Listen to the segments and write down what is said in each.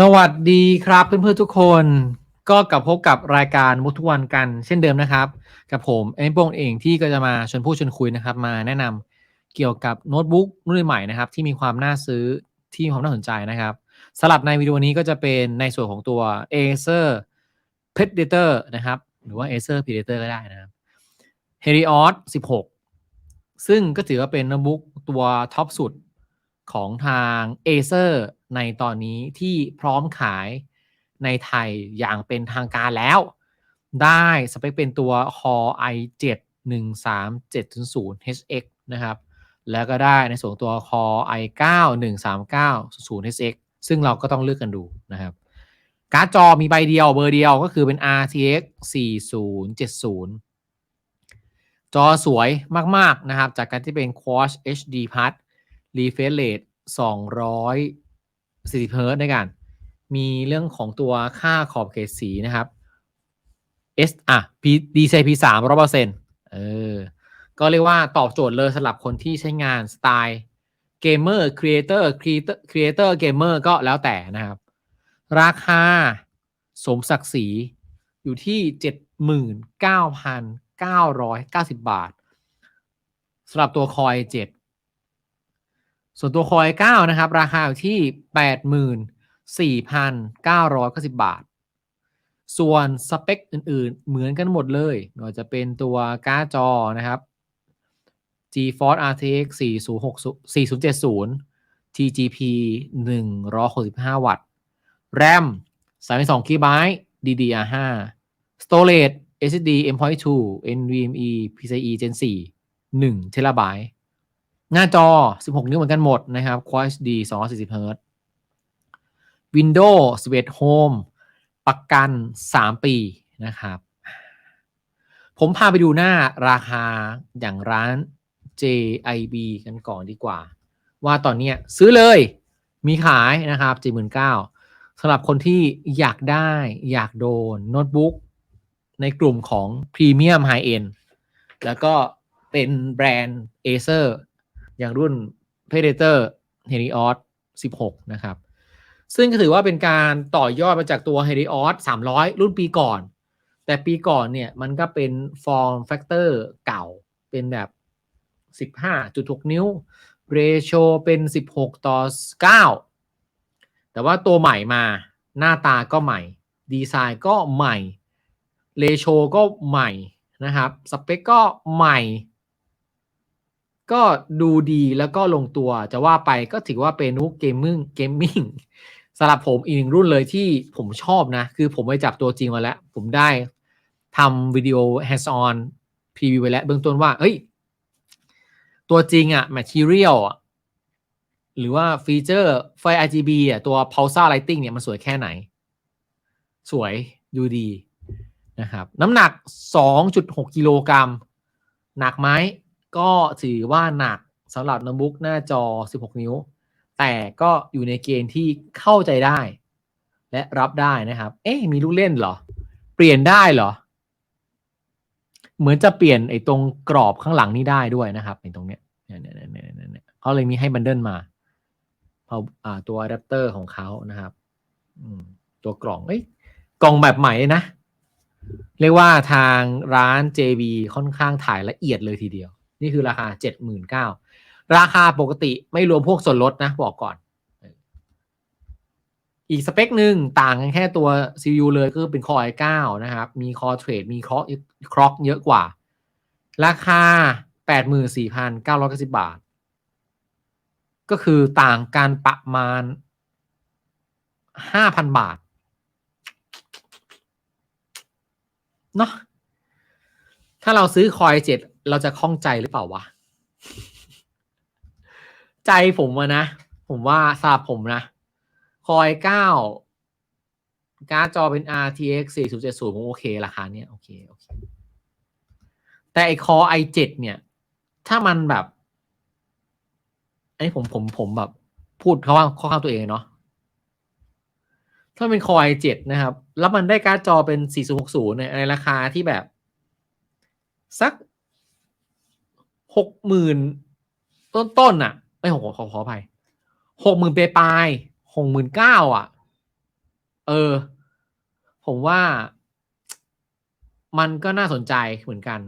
สวัสดีครับเพื่อนๆทุกคนก็กลับพบกับรายการมุทุกวันกันเช่นเดิมนะครับ กับผมเอ็นโปงเองที่ก็จะมาชวนพูดชวนคุยนะครับ มาแนะนำเกี่ยวกับโน้ตบุ๊กรุ่นใหม่นะครับ ที่มีความน่าซื้อที่มีความน่าสนใจนะครับสำหรับในวิดีโอนี้ก็จะเป็นในส่วนของตัว Acer Predator นะครับ หรือว่า Acer Predator ก็ได้นะครับ Helios 16 ซึ่งก็ถือว่าเป็นโน้ตบุ๊กตัวท็อปสุด ของทาง Acer ในตอนนี้ที่พร้อมขายในไทยอย่างเป็นทางการแล้ว ได้สเปคเป็นตัว Core i7 13700 HX นะครับ แล้วก็ได้ในส่วนตัว Core i9 13900 HX ซึ่งเราก็ต้องเลือกกันดูนะครับ การ์ดจอมีใบเดียวเบอร์เดียวก็คือเป็น RTX 4070 จอสวยมาก ๆ นะครับ จากการที่เป็น Quad HD Plus refresh rate 240 Hz ด้วยกัน มีเรื่องของตัวค่าขอบเขตสีนะครับ S อะ P DCP 3 100%เปอร์เซ็นเออ ก็เรียกว่าตอบโจทย์เลยสำหรับคนที่ใช้งานสไตล์เกมเมอร์ครีเอเตอร์ครีเอเตอร์ครีเอเตอร์เกมเมอร์ก็แล้วแต่นะครับ ราคาสมศักดิ์ศรีอยู่ที่ 79,990 บาทสำหรับตัวคอย7 ส่วนตัวคอย9นะครับ ราคาอยู่ที่ 84,990 บาท ส่วนสเปคอื่นๆ เหมือนกันหมดเลยไม่ว่าจะเป็นตัวการ์ดจอนะครับ GeForce RTX 4060 4070 TGP 165 วัตต์ RAM 32 GB DDR5 Storage SSD M.2 NVMe PCIe Gen 4 1 TB หน้าจอ 16 นิ้วเหมือนกันหมดนะครับ Quad HD 240 Hz Windows 11 Home ประกัน 3 ปีนะครับ ผมพาไปดูหน้าราคาอย่างร้าน JIB กันก่อนดีกว่า ว่าตอนนี้ซื้อเลยมีขายนะครับ 79,000สำหรับคนที่อยากได้อยากโดนโน้ตบุ๊กในกลุ่มของพรีเมียมไฮเอ็นแล้วก็เป็นแบรนด์ Acer อย่างรุ่น Predator Helios 16 นะครับ ซึ่งก็ถือว่าเป็นการต่อยอดมาจากตัว Helios 300 รุ่นปีก่อน แต่ปีก่อนเนี่ยมันก็เป็น form factor เก่าเป็นแบบ 15.6 นิ้ว ratio เป็น 16 ต่อ 9 แต่ว่าตัวใหม่มาหน้าตาก็ใหม่ ดีไซน์ก็ใหม่ ratio ก็ใหม่นะครับ สเปคก็ใหม่ ก็ดูดีแล้วก็ลงตัวจะว่าไปก็ถือว่าเป็นนุกเกมมิ่งเกมมิ่งสำหรับผมอีกหนึ่งรุ่นเลยที่ผมชอบนะ คือผมไปจับตัวจริงมาแล้ว ผมได้ทำวิดีโอ hands on preview ไปแล้วเบื้องต้นว่าเฮ้ย ตัวจริงอะ material อะหรือว่าฟีเจอร์ไฟ RGB อะตัว Pulsa lighting เนี่ยมันสวยแค่ไหน สวยดูดีนะครับ น้ำหนัก 2.6 กิโลกรัม หนักไหม ก็ถือว่าหนักสำหรับโน้ตบุ๊กหน้าจอ 16 นิ้ว แต่ก็อยู่ในเกณฑ์ที่เข้าใจได้ และรับได้นะครับ เอ๊ะมีลูกเล่นเหรอ เปลี่ยนได้เหรอ เหมือนจะเปลี่ยนไอ้ตรงกรอบข้างหลังนี้ได้ด้วยนะครับในตรงเนี้ยเนี่ยเนี่ยเนี่ยเนี่ยเขาเลยมีให้บันเดิลมาเอาอ่าตัวอะแดปเตอร์ของเขานะครับอืมตัวกล่องเอ้ยกล่องแบบใหม่นะ เรียกว่าทางร้าน JB ค่อนข้างถ่ายละเอียดเลยทีเดียว นี่คือราคา79,000ราคาปกติไม่รวมพวกส่วนลดนะบอกก่อน อีกสเปคหนึ่งต่างกันแค่ตัว CPU เลยก็เป็น Core i9 นะครับ มี Core Trade มี Clock Clock เยอะกว่า ราคา 84,990 บาท ก็คือต่างกันประมาณ 5,000 บาทเนาะถ้าเราซื้อคอยเจ็ด เราจะคล่องใจหรือเปล่าวะ ใจผมอะนะ ผมว่าสำหรับผมนะ คอยเก้าการ์ดจอเป็น RTX 4070ผมโอเคราคาเนี้ยโอเคโอเค แต่ไอคอ i7 เนี่ย ถ้ามันแบบอันนี้ผมผมผมแบบ พูดเขาว่าข้อข้างตัวเองเนาะถ้าเป็นคอ i7 นะครับ แล้วมันได้การ์ดจอเป็น 4060 เนี่ยในราคาที่แบบ สัก หกหมื่นต้นๆน่ะ ไม่หกขอขออภัยหกหมื่นปลายหกหมื่นเก้าอะ เออ ผมว่า มันก็น่าสนใจเหมือนกัน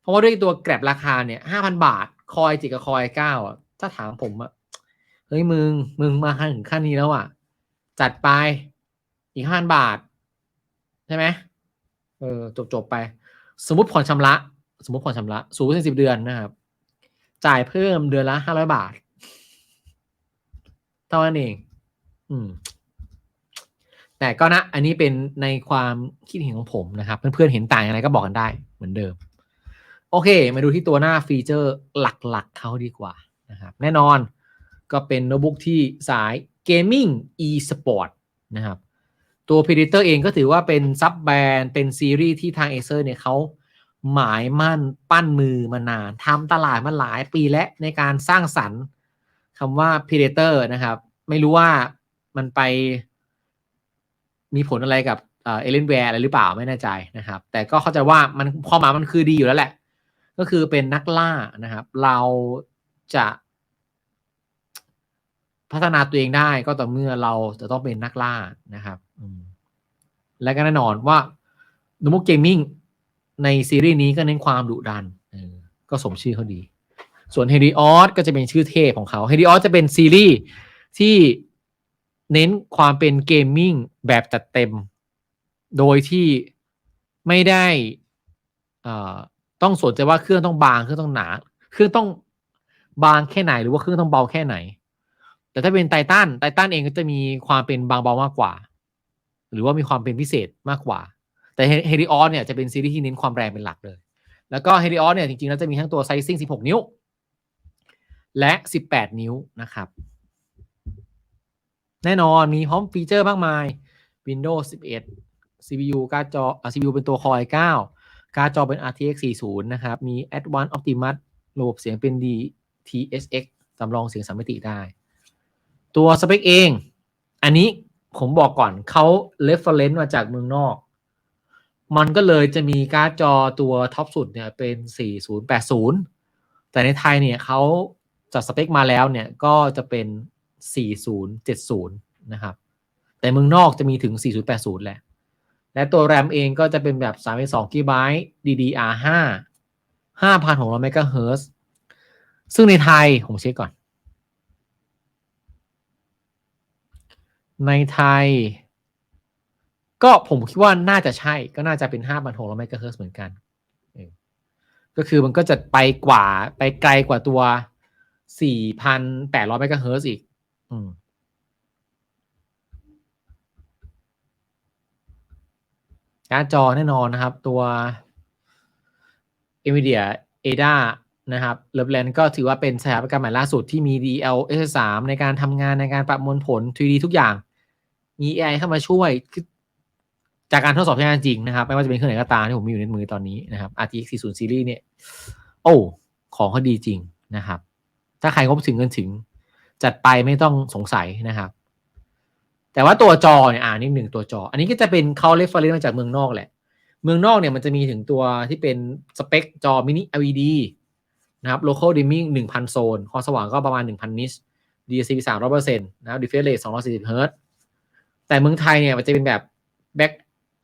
เพราะว่าด้วยตัวแกร็บราคาเนี่ยห้าพันบาท คอยจิกกับคอยเก้าอะ ถ้าถามผมอะ เฮ้ยมึง มึงมาถึงขั้นนี้แล้วอะ จัดไป อีกห้าพันบาท ใช่ไหมเออจบจบไป สมมติผ่อนชำระ สมมติผ่อนชำระสูงถึงสิบเดือนนะครับ จ่ายเพิ่มเดือนละห้าร้อยบาท เท่านั้นเอง อืม แต่ก็นะ อันนี้เป็นในความคิดเห็นของผมนะครับ เพื่อนๆเห็นต่างอย่างไรก็บอกกันได้เหมือนเดิม โอเค มาดูที่ตัวหน้าฟีเจอร์หลักๆเขาดีกว่านะครับ แน่นอนก็เป็นโน้ตบุ๊กที่สาย Gaming e-sport นะครับ ตัว Predator เองก็ถือว่าเป็นซับแบรนด์เป็นซีรีส์ที่ทาง Acer เนี่ยเขา หมายมั่นปั้นมือมานานทำตลาดมาหลายปีและในการสร้างสรรค์คำว่า Predator นะครับ ไม่รู้ว่ามันไปมีผลอะไรกับเอเลนแวร์อะไรหรือเปล่าไม่แน่ใจนะครับ แต่ก็เข้าใจว่ามันความหมายมันคือดีอยู่แล้วแหละ ก็คือเป็นนักล่านะครับ เราจะพัฒนาตัวเองได้ก็ต่อเมื่อเราจะต้องเป็นนักล่านะครับและก็แน่นอนว่าโน้ตบุ๊กเกมมิ่ง ในซีรีส์นี้ก็เน้นความดุดันก็สมชื่อเขาดี ส่วน h e l i o s ก็จะเป็นชื่อเทพของเขา h e l i o s จะเป็นซีรีส์ที่เน้นความเป็นเกมมิ่งแบบจัดเต็ม โดยที่ไม่ได้ต้องสนใจว่าเครื่องต้องบางเครื่องต้องหนา เครื่องต้องบางแค่ไหนหรือว่าเครื่องต้องเบาแค่ไหน แต่ถ้าเป็นไททันไททันเองก็จะมีความเป็นบางเบามากกว่า หรือว่ามีความเป็นพิเศษมากกว่า แต่เฮลิออสเนี่ยจะเป็นซีรีส์ที่เน้นความแรงเป็นหลักเลย แล้วก็เฮลิออสเนี่ยจริงๆแล้วจะมีทั้งตัวไซซิ่ง 16 นิ้ว และ 18 นิ้วนะครับ แน่นอนมีพร้อมฟีเจอร์มากมาย Windows 11 CPU การ์ดจอ CPU เป็นตัว Core i9 การ์ดจอเป็น RTX 40 นะครับ มี Advanced Optimus ระบบเสียงเป็น DTSX จำลองเสียงสามมิติได้ ตัวสเปคเอง อันนี้ผมบอกก่อนเขา reference มาจากเมืองนอก มันก็เลยจะมีการ์ดจอตัวท็อปสุดเนี่ยเป็น 4080 แต่ในไทยเนี่ยเขาจัดสเปคมาแล้วเนี่ยก็จะเป็น 4070 นะครับ แต่เมืองนอกจะมีถึง 4080 แหละ และตัว RAM เองก็จะเป็นแบบ 32 GB DDR5 5,600 MHz ซึ่งในไทย ผมเช็คก่อน ในไทย ก็ผมคิดว่าน่าจะใช่ก็น่าจะเป็น5,600 MHz เฮิร์สเหมือนกันก็คือมันก็จะไปกว่าไปไกลกว่าตัว4,800 MHz อีก อืมการ์ดจอแน่นอนนะครับ ตัว NVIDIA ADA นะครับเลิฟแลนก็ถือว่าเป็นสถาปัตยกรรมใหม่ล่าสุดที่มี DLSS3 ในการทำงานในการประมวลผล 3D ทุกอย่าง มี AI เข้ามาช่วย จากการทดสอบใช้งานจริงนะครับ ไม่ว่าจะเป็นเครื่องไหนก็ตามที่ผมมีอยู่ในมือตอนนี้นะครับ RTX 40 Series เนี่ย โอ้ ของเขาดีจริงนะครับ ถ้าใครงบถึงเงินถึง จัดไปไม่ต้องสงสัยนะครับ แต่ว่าตัวจอเนี่ยอ่านี่หนึ่งตัวจอ อันนี้ก็จะเป็นเขาเรฟเฟอร์เรนซ์มาจากเมืองนอกแหละ เมืองนอกเนี่ยมันจะมีถึงตัวที่เป็นสเปคจอมินิ LED นะครับ local dimming 1,000 โซน ความสว่างก็ประมาณ 1,000 นิช DSP 300%นะครับ refresh rate 240 Hz แต่เมืองไทยเนี่ยมันจะเป็นแบบ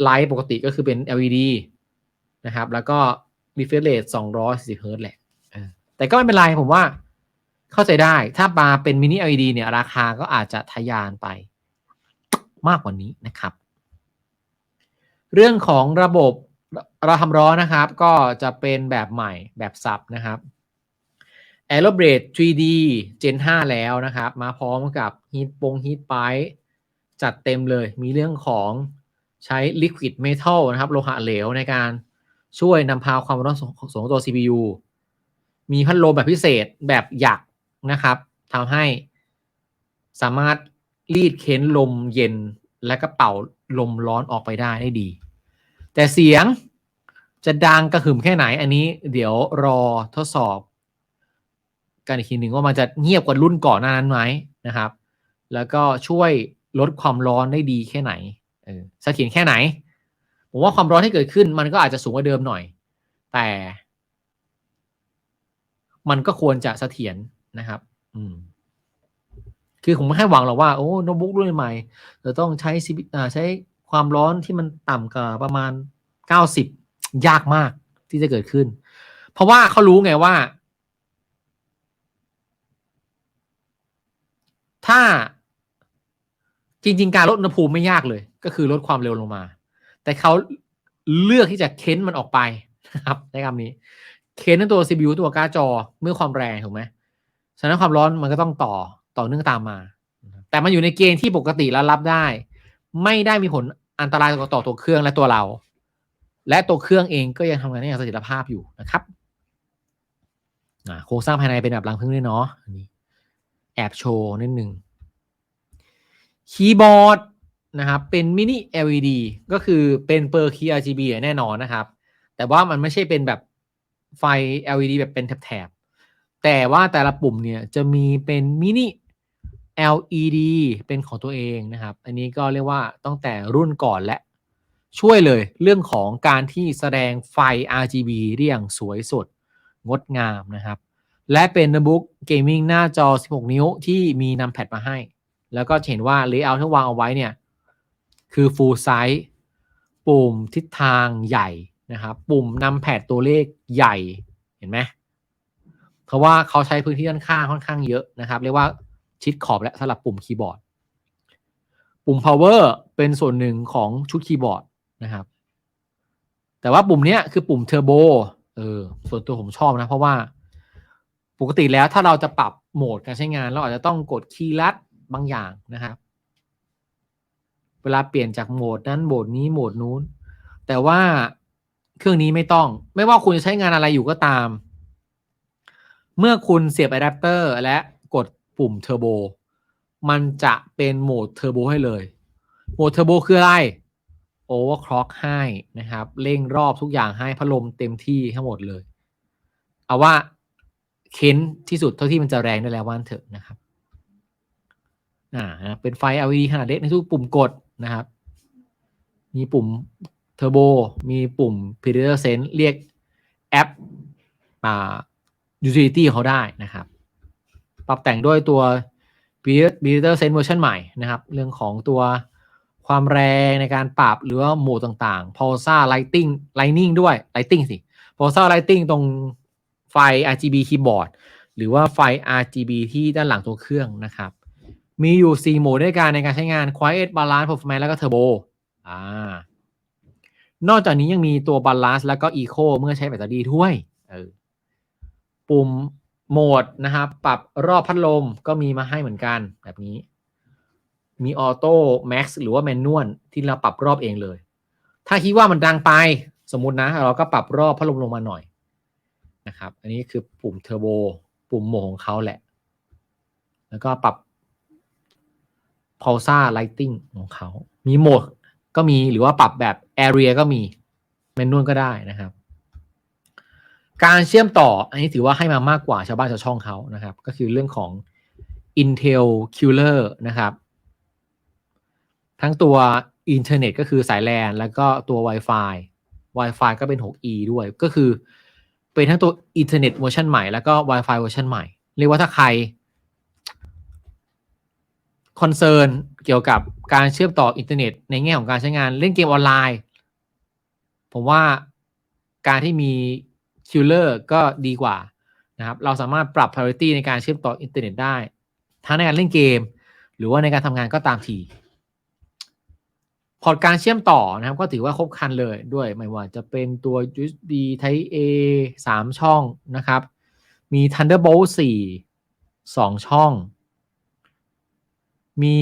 backlight ปกติก็คือเป็น LED นะครับ แล้วก็ refresh rate 240 Hz แหละแต่ก็ไม่เป็นไรผมว่าเข้าใจได้ ถ้ามาเป็นมินิ LED เนี่ย ราคาก็อาจจะทะยานไปมากกว่านี้นะครับ เรื่องของระบบเราทำร้อนนะครับ ก็จะเป็นแบบใหม่แบบซับนะครับ a e r o b l a d e 3D Gen 5 แล้วนะครับ มาพร้อมกับ Heat ปง Heat Pipe จัดเต็มเลย มีเรื่องของ ใช้ Liquid Metal นะครับ โลหะเหลวในการช่วยนำพาความร้อนส่งตัว CPU มีพัดลมแบบพิเศษแบบหยักนะครับทำให้สามารถรีดเค้นลมเย็นและก็เป่าลมร้อนออกไปได้ได้ดี แต่เสียงจะดังกระหึ่มแค่ไหนอันนี้ เดี๋ยวรอทดสอบ กันอีกทีหนึ่งว่ามันจะเงียบกว่ารุ่นก่อนหน้านั้นไหมนะครับ แล้วก็ช่วยลดความร้อนได้ดีแค่ไหน เออเสถียรแค่ไหน ผมว่าความร้อนที่เกิดขึ้น มันก็อาจจะสูงกว่าเดิมหน่อย แต่ มันก็ควรจะเสถียรนะครับ อืม คือผมไม่ให้หวังหรอกว่าโอ้โน้ตบุ๊กรุ่นใหม่จะต้องใช้ CPU อ่าใช้ความร้อนที่มันต่ำกว่าประมาณ90ยากมากที่จะเกิดขึ้น เพราะว่าเขารู้ไงว่า ถ้าจริง ๆ การลดอุณหภูมิไม่ยากเลย ก็คือลดความเร็วลงมา แต่เขาเลือกที่จะเค้นมันออกไปนะครับในคำนี้ เค้นทั้งตัว CPU ตัวการ์ดจอเมื่อความแรงถูกไหมฉะนั้นความร้อนมันก็ต้องต่อต่อเนื่องตามมา แต่มันอยู่ในเกณฑ์ที่ปกติแล้วรับได้ ไม่ได้มีผลอันตรายต่อตัวเครื่องและตัวเรา และตัวเครื่องเองก็ยังทำงานได้อย่างเสถียรภาพอยู่นะครับโครงสร้างภายในเป็นแบบรังพึ่งด้วยเนาะอันนี้ แอบโชว์นิดหนึ่งคีย์บอร์ด นะครับเป็นมินิ LED ก็คือเป็นเปอร์คีย์ RGB แน่นอนนะครับ แต่ว่ามันไม่ใช่เป็นแบบไฟ LED แบบเป็นแถบๆแต่ว่าแต่ละปุ่มเนี่ยจะมีเป็นมินิ LED เป็นของตัวเองนะครับ อันนี้ก็เรียกว่าตั้งแต่รุ่นก่อนและ ช่วยเลยเรื่องของการที่แสดงไฟ RGB ได้อย่างสวยสดงดงามนะครับ และเป็นโน้ตบุ๊กเกมมิ่งหน้าจอ 16 นิ้วที่มีนำแพดมาให้ แล้วก็เห็นว่า Layout ที่วางเอาไว้เนี่ย คือ Full Size ปุ่มทิศทางใหญ่นะครับ ปุ่มนำแพดตัวเลขใหญ่เห็นไหมเพราะว่าเขาใช้พื้นที่ด้านข้างค่อนข้างเยอะนะครับ เรียกว่าชิดขอบและสำหรับปุ่มคีย์บอร์ด ปุ่ม power เป็นส่วนหนึ่งของชุดคีย์บอร์ดนะครับ แต่ว่าปุ่มนี้คือปุ่ม turbo เออส่วนตัวผมชอบนะ เพราะว่าปกติแล้วถ้าเราจะปรับโหมดการใช้งาน เราอาจจะต้องกดคีย์ลัดบางอย่างนะครับ เวลาเปลี่ยนจากโหมดนั้นโหมดนี้โหมดนู้น แต่ว่าเครื่องนี้ไม่ต้อง ไม่ว่าคุณจะใช้งานอะไรอยู่ก็ตาม เมื่อคุณเสียบอะแดปเตอร์และกดปุ่มเทอร์โบมันจะเป็นโหมดเทอร์โบให้เลย โหมดเทอร์โบคืออะไรโอเวอร์คล็อกให้นะครับ เร่งรอบทุกอย่างให้พัดลมเต็มที่ทั้งหมดเลย เอาว่าเค้นที่สุดเท่าที่มันจะแรงได้แล้ววันเถอะนะครับ อ่า เป็นไฟ LED ขนาดเล็กในทุกปุ่มกด นะครับ มีปุ่มเทอร์โบมีปุ่ม Predator Sense เรียกแอปอ่า utility เขาได้นะครับ ปรับแต่งด้วยตัว Predator Sense เวอร์ชันใหม่นะครับ เรื่องของตัวความแรงในการปรับหรือว่าโหมดต่างๆ Pulsar Lighting Lightning ด้วย Lighting สิ Pulsar Lighting ตรงไฟ RGB keyboard หรือว่าไฟ RGB ที่ด้านหลังตัวเครื่องนะครับ มีอยู่ 4 โหมดด้วยกันในการใช้งาน Quiet Balance Performance แล้วก็ Turbo อ่านอกจากนี้ยังมีตัว Balance แล้วก็ Eco เมื่อใช้แบตเตอรี่ด้วยเออปุ่มโหมดนะครับ ปรับรอบพัดลมก็มีมาให้เหมือนกันแบบนี้ มีออโต้แม็กซ์หรือว่าแมนนวลที่เราปรับรอบเองเลย ถ้าคิดว่ามันดังไปสมมุตินะ เราก็ปรับรอบพัดลมลงมาหน่อยนะครับ อันนี้คือปุ่มเทอร์โบปุ่มโหมดของเขาแหละ แล้วก็ปรับ pulsar lighting ของเขา มีโหมดก็มีหรือว่าปรับแบบ area ก็มีแมนนวลก็ได้นะครับ การเชื่อมต่ออันนี้ถือว่าให้มามากกว่าชาวบ้านชาวช่องเขานะครับ ก็คือเรื่องของ Intel Killer นะครับ ทั้งตัวอินเทอร์เน็ตก็คือสายแลนแล้วก็ตัว Wi-Fi Wi-Fi ก็เป็น 6E ด้วย ก็คือเป็นทั้งตัวอินเทอร์เน็ตเวอร์ชันใหม่แล้วก็ Wi-Fi เวอร์ชันใหม่ เรียกว่าถ้าใคร คอนเซิร์นเกี่ยวกับการเชื่อมต่ออินเทอร์เน็ต ในแง่ของการใช้งานเล่นเกมออนไลน์ ผมว่าการที่มีคิลเลอร์ก็ดีกว่านะครับเราสามารถปรับ priority ในการเชื่อมต่ออินเทอร์เน็ตได้ ทั้งในการเล่นเกม หรือว่าในการทำงานก็ตามทีพอร์ตการเชื่อมต่อนะครับ ก็ถือว่าครบครันเลยด้วยไม่ว่าจะเป็นตัว USB Type A 3 ช่องนะครับ มี Thunderbolt 4 2 ช่อง มี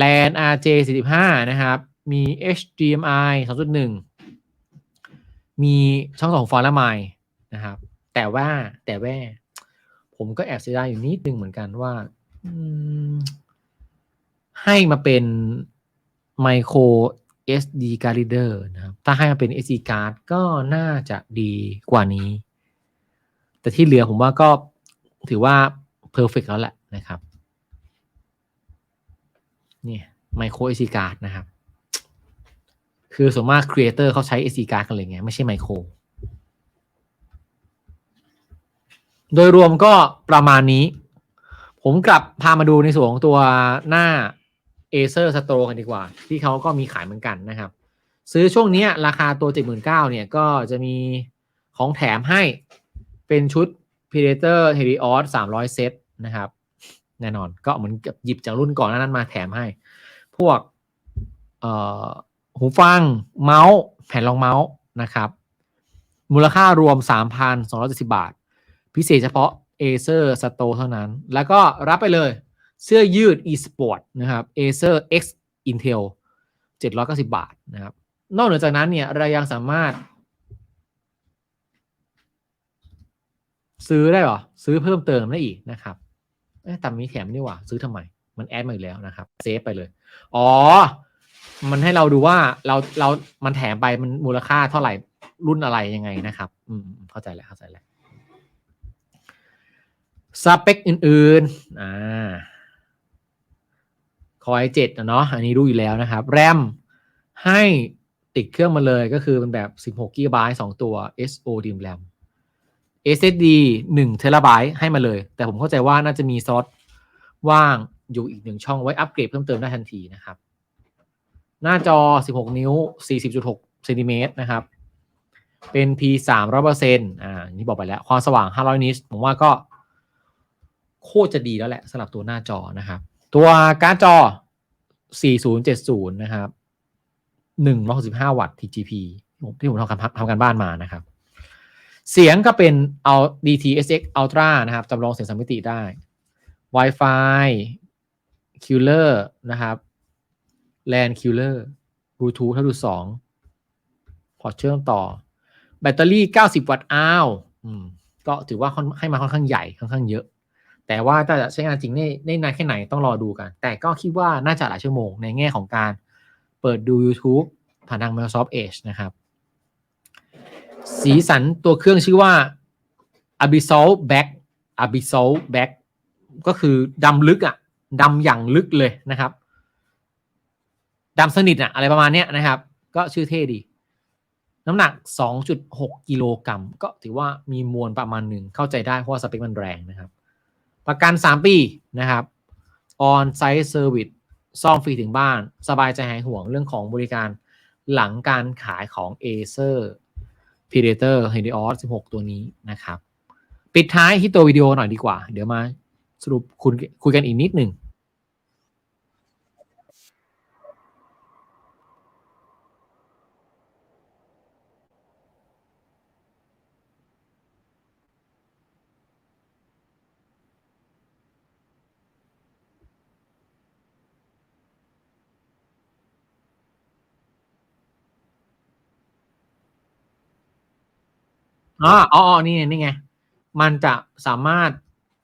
LAN RJ45 นะครับ มี HDMI 2.1 มีช่องส่งฟอนและไมค์นะครับ แต่ว่าแต่ว่าผมก็แอบเสียดายอยู่นิดนึงเหมือนกันว่าให้มาเป็น micro SD card reader นะครับ ถ้าให้มาเป็น SD card ก็น่าจะดีกว่านี้ แต่ที่เหลือผมว่าก็ถือว่า perfect แล้วแหละนะครับ เนี่ย micro SD card นะครับ คือส่วนมาก creator เขาใช้ SD card กันเลยไง ไม่ใช่ micro โดยรวมก็ประมาณนี้ ผมกลับพามาดูในส่วนของตัวหน้า Acer Store กันดีกว่า ที่เขาก็มีขายเหมือนกันนะครับ ซื้อช่วงเนี้ยราคาตัว 79,000เนี่ยก็จะมีของแถมให้เป็นชุด Predator Helios 300 เซตนะครับ แน่นอน ก็เหมือนกับหยิบจากรุ่นก่อนนั้นมาแถมให้ พวกหูฟังเมาส์แผ่นรองเมาส์นะครับ มูลค่ารวม 3,270 บาท พิเศษเฉพาะ Acer Store เท่านั้น แล้วก็รับไปเลยเสื้อยืด eSport นะครับ Acer X Intel 790 บาทนะครับ นอกเหนือจากนั้นเนี่ยเรายังสามารถ ซื้อได้หรอ ซื้อเพิ่มเติมได้อีกนะครับ แต่มีแถมนี่หว่า ซื้อทำไม มันแอดมาอีกแล้วนะครับ เซฟไปเลย อ๋อ มันให้เราดูว่าเราเรา มันแถมไปมันมูลค่าเท่าไหร่รุ่นอะไรยังไงนะครับ อืม เข้าใจแล้วเข้าใจแล้วสเปคอื่นๆ อ่าคอยเจ็ดเนาะ อันนี้รู้อยู่แล้วนะครับ แรมให้ติดเครื่องมาเลยก็คือเป็นแบบ 16 g b 2 ตัว SODIMM RAM SSD 1 t b ให้มาเลย แต่ผมเข้าใจว่าน่าจะมีซอสว่างอยู่อีกหนึ่งช่องไว้อัปเกรดเพิ่มเติมได้ทันทีนะครับ หน้าจอ 16 นิ้ว 40.6เซนติเมตรนะครับ เป็น P 3 0 0อ่านี่บอกไปแล้ว ความสว่าง 500 นิตผมว่าก็โคตรจะดีแล้วแหละสำหรับตัวหน้าจอนะครับ ตัวการ์ดจอ 4070 นะครับ 165 วัตต์ TGP ที่ผมทำการทำการบ้านมานะครับ เสียงก็เป็นเอา DTSX Ultra นะครับจำลองเสียงสามมิติได้ Wi-Fi Killer นะครับ LAN Killer Bluetooth เท่าดู2พอร์ตเชื่อมต่อ แบตเตอรี่ 90 วัตต์อ้าวก็ถือว่าให้มาค่อนข้างใหญ่ค่อนข้างเยอะ แต่ว่าถ้าจะใช้งานจริงได้ได้นานแค่ไหนต้องรอดูกัน แต่ก็คิดว่าน่าจะหลายชั่วโมงในแง่ของการเปิดดู YouTube ผ่านทาง Microsoft Edge นะครับ สีสันตัวเครื่องชื่อว่า Abyssal Black Abyssal Black ก็คือดำลึกอะดำอย่างลึกเลยนะครับดำสนิทอะอะไรประมาณเนี้ยนะครับ ก็ชื่อเท่ดี น้ำหนัก 2.6 กิโลกรัมก็ถือว่ามีมวลประมาณหนึ่งเข้าใจได้เพราะว่าสเปคมันแรงนะครับ ประกัน 3 ปีนะครับ on site service ซ่อมฟรีถึงบ้าน สบายใจหายห่วงเรื่องของบริการหลังการขายของ Acer Predator Helios 16 ตัวนี้นะครับ ปิดท้ายที่ตัววิดีโอหน่อยดีกว่า เดี๋ยวมาสรุปคุยคุยกันอีกนิดหนึ่ง อ๋ออ๋อนี่ไงนี่ไง มันจะสามารถ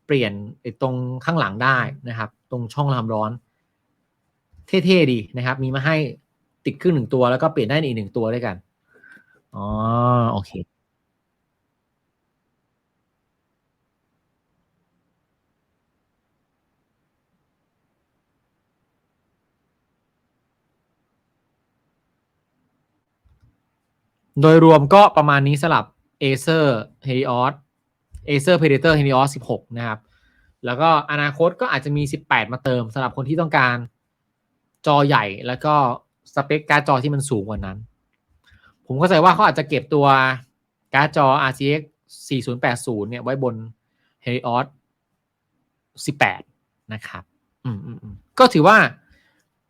เปลี่ยนไอ้ตรงข้างหลังได้นะครับ ตรงช่องความร้อน เท่ๆดีนะครับ มีมาให้ติดขึ้นหนึ่งตัวแล้วก็เปลี่ยนได้อีกหนึ่งตัวด้วยกัน อ๋อ โอเคโดยรวมก็ประมาณนี้สลับ Acer Helios Acer Predator Helios 16 นะครับ แล้วก็อนาคตก็อาจจะมี 18 มาเติมสำหรับคนที่ต้องการจอใหญ่แล้วก็สเปคการ์ดจอที่มันสูงกว่านั้น ผมเข้าใจว่าเขาอาจจะเก็บตัวการ์ดจอ RTX 4080 เนี่ยไว้บน Helios 18 นะครับอืมอืมอืมก็ถือว่า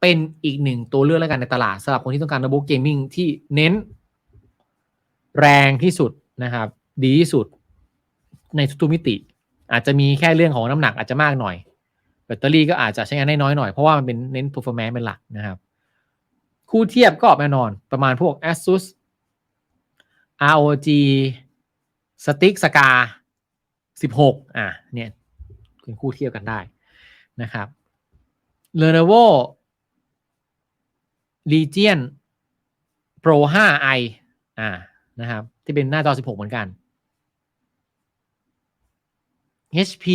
เป็นอีกหนึ่งตัวเลือกแล้วกันในตลาดสำหรับคนที่ต้องการโน้ตบุ๊กเกมมิ่งที่เน้นแรงที่สุด นะครับ ดีที่สุดในทุกมิติ อาจจะมีแค่เรื่องของน้ำหนักอาจจะมากหน่อย แบตเตอรี่ก็อาจจะใช้งานได้น้อยหน่อย เพราะว่ามันเป็นเน้น performance เป็นหลักนะครับ คู่เทียบก็แน่นอนประมาณพวก ASUS ROG Stick s c a 16 อะเนี่ยเป็นคู่เทียบกันได้นะครับ Lenovo Legion Pro 5i อ่า นะครับ ที่เป็นหน้าจอ 16 เหมือนกัน HP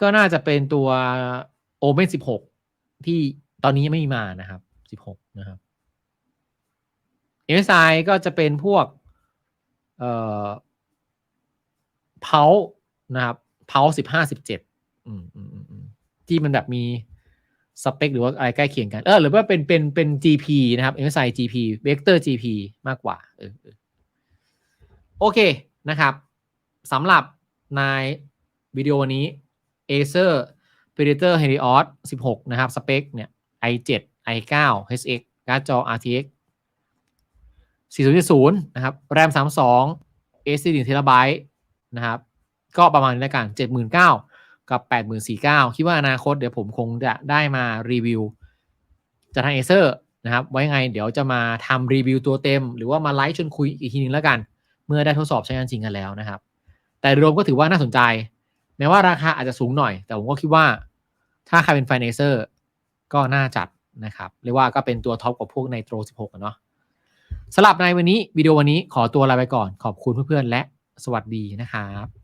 ก็น่าจะเป็นตัว Omen 16 ที่ตอนนี้ยังไม่มีมานะครับ 16 นะครับ MSI ก็จะเป็นพวก เอ่อ p u l นะครับ p u l 15 17อืมอืมอืมอืมที่มันแบบมี สเปคหรือว่าอะไรใกล้เคียงกัน เออหรือว่าเป็นเป็นเป็น GP นะครับ MSI GP Vector GP มากกว่าเออโอเคนะครับสำหรับในวิดีโอวันนี้ Acer Predator Helios 16 นะครับ สเปคเนี่ย i7 i9 HX การ์ดจอ RTX 4070 นะครับแรม32 SSD 1 TB นะครับ ก็ประมาณนี้แล้วกัน 79,000 กับ84,900คิดว่าอนาคตเดี๋ยวผมคงจะได้มารีวิวจากทาง Acer นะครับ ไว้ไงเดี๋ยวจะมาทำรีวิวตัวเต็ม หรือว่ามาไลฟ์ชวนคุยอีกทีนึงแล้วกัน เมื่อได้ทดสอบใช้งานจริงกันแล้วนะครับ แต่รวมก็ถือว่าน่าสนใจ แม้ว่าราคาอาจจะสูงหน่อย แต่ผมก็คิดว่า ถ้าใครเป็นไฟเนเซอร์ก็น่าจัดนะครับเรียกว่าก็เป็นตัวท็อปกว่าพวกในโตร16เนาะสำหรับในวันนี้วิดีโอวันนี้ขอตัวลาไปก่อนขอบคุณเพื่อนๆและสวัสดีนะครับ